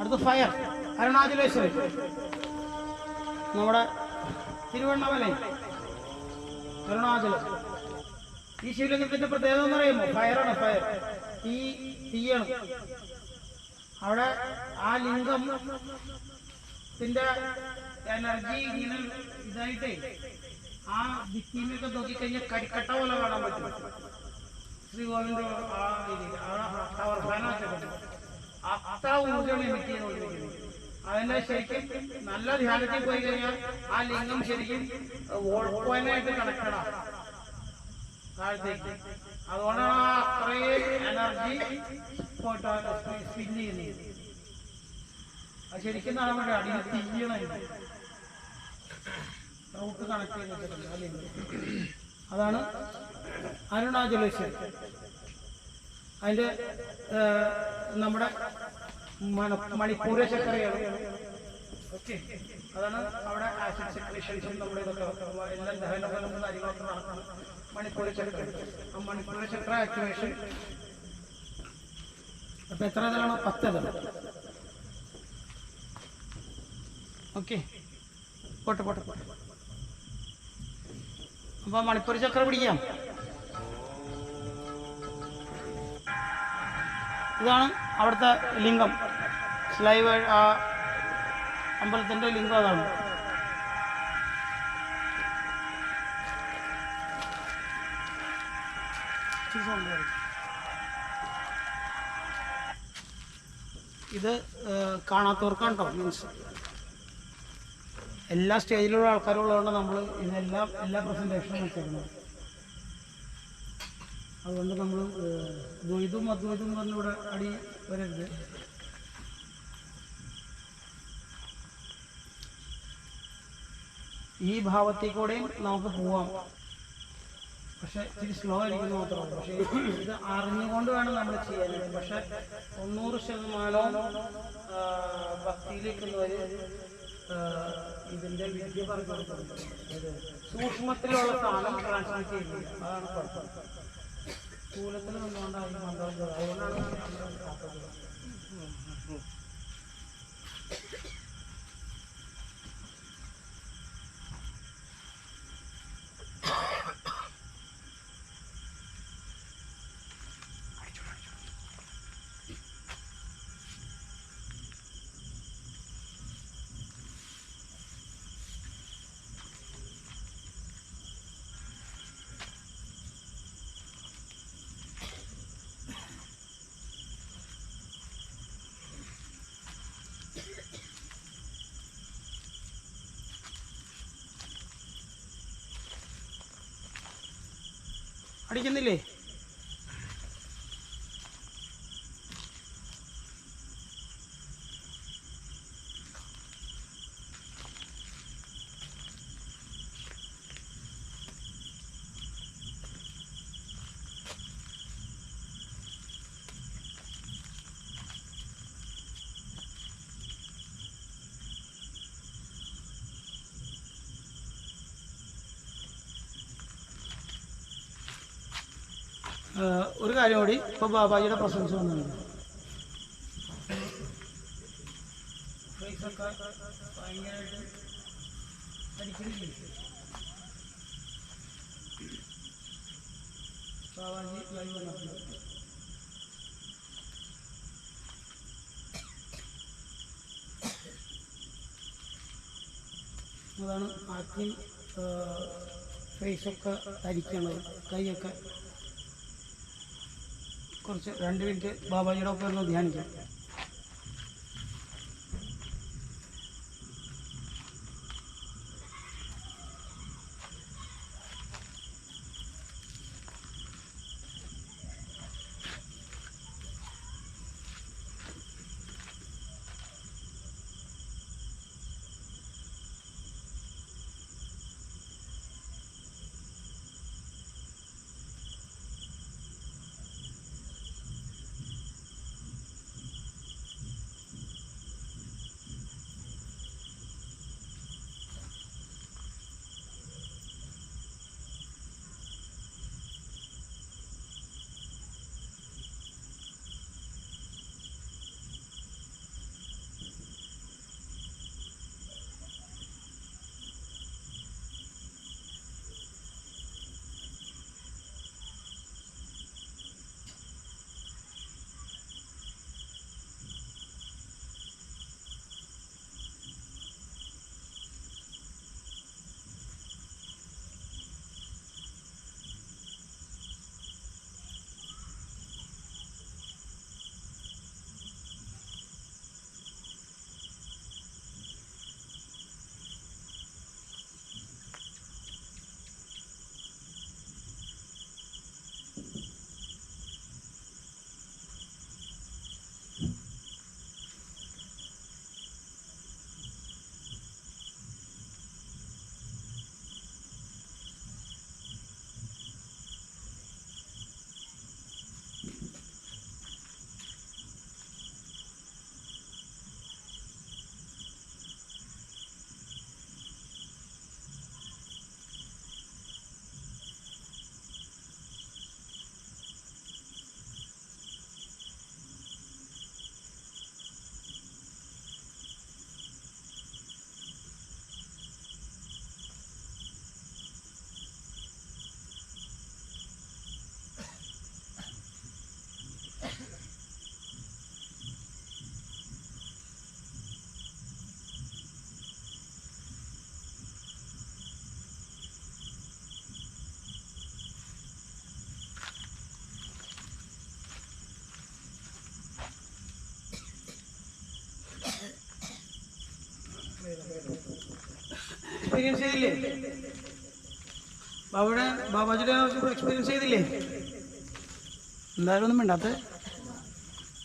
അടുത്ത ഫയർ അരുണാചലേശ്വരി നമ്മുടെ തിരുവണ്ണാമലൈ അരുണാചലം ഈ ശിവലിംഗത്തിന്റെ പ്രത്യേകത എന്ന് പറയുമ്പോൾ ഫയറാണ് ഫയർ തീ തീയാണ് അവിടെ ആ ലിംഗം ത്തിന്റെ എനർജി ഇങ്ങനെ ഇതായിട്ടേ ആ ഭിത്തിയിലൊക്കെ നോക്കിക്കഴിഞ്ഞാൽ കരിക്കട്ട പോലെ കാണാൻ പറ്റും ശ്രീകോവിന്റെ ആ ടവർ ഫാൻ അത്ര ഊർജമാണ് എമിറ്റ് അതിന്റെ ശരിക്കും? നല്ല ധ്യാനത്തിൽ പോയി കഴിഞ്ഞാൽ ആ ലിംഗം ശരിക്കും വോൾക്കോയിനായിട്ട് കണക്കണം. താഴത്തേക്ക്. അതുകൊണ്ടാണ് ആ അത്രയും എനർജി സ്പിൻ ചെയ്യുന്നത്. അത് ശരിക്കും വേണ്ടി അടിയിൽ തീയണം റൂട്ട് കണക്ട് ചെയ്ത് വെച്ചിട്ടുണ്ട് ലിംഗം. അതാണ് അരുണാചലേശ്വരി അതിന്റെ നമ്മുടെ മണ- മണിപ്പൂര ചക്രയാണ് ഓക്കെ. അതാണ് അവിടെ ആസിഡ് സെക്രേഷൻസും നമ്മുടെ എല്ലാം ചക്ര ആക്ടിവേഷൻ അപ്പൊ എത്ര ഇതാണോ പത്ത് ഇത് ഓക്കെ. പോട്ടെ പോട്ടെ പോട്ടെ. അപ്പൊ മണിപ്പൂർ ചക്ര പിടിക്കാം. ഇതാണ് അവിടുത്തെ ലിംഗം. ശിലൈവ ആ അമ്പലത്തിന്റെ ലിംഗം അതാണ്. ഇത് കാണാത്തവർക്കാണ് കേട്ടോ മീൻസ് എല്ലാ സ്റ്റേജിലുള്ള ആൾക്കാരുള്ളതുകൊണ്ട് നമ്മൾ ഇതെല്ലാം എല്ലാ പ്രസന്റേഷനും വെച്ചേക്കുന്നത്. അതുകൊണ്ട് നമ്മൾ ദ്വൈതും അദ്വൈതും എന്ന് പറഞ്ഞ ഇവിടെ അടി വരരുത്. ഈ ഭാവത്തിൽ കൂടെയും നമുക്ക് പോവാം. പക്ഷെ ഇച്ചിരി സ്ലോ ആയിരിക്കുന്നു മാത്രമാണ് പക്ഷേ ഇത് അറിഞ്ഞുകൊണ്ട് വേണം നമ്മൾ ചെയ്യാൻ. പക്ഷെ തൊണ്ണൂറ് ശതമാനവും ഭക്തിയിലേക്ക് ഭക്തിയിലേക്കുള്ളവര് ആ, ഇതിന്റെ വിദ്യ പറഞ്ഞു സൂക്ഷ്മത്തിലുള്ള സാധനം ട്രാൻസ്ലേറ്റ് ചെയ്യുന്നത് അതാണ് കുഴപ്പം. സ്ഥൂലത്തിൽ നിന്നുകൊണ്ടാണ് ഈ മന്ത്രം അതുകൊണ്ടാണ് അടിക്കുന്നില്ലേ ഒരു കാര്യം കൂടി. ഇപ്പൊ ബാബാജിയുടെ പ്രസൻസ് വന്നിട്ടുണ്ട്. അതാണ് ആദ്യം ഫേസൊക്കെ തരിക്കണത് കൈയൊക്കെ കുറച്ച് രണ്ട് മിനിറ്റ് ബാബാജിയുടെ ഒപ്പം ഒന്ന് ധ്യാനിക്കാം. എക്സ്പീരിയൻസ് ചെയ്തില്ലേ? ബാബുടെ ബാബാജിയുടെ എക്സ്പീരിയൻസ് ചെയ്തില്ലേ? എന്തായാലും ഒന്നും വേണ്ടാത്ത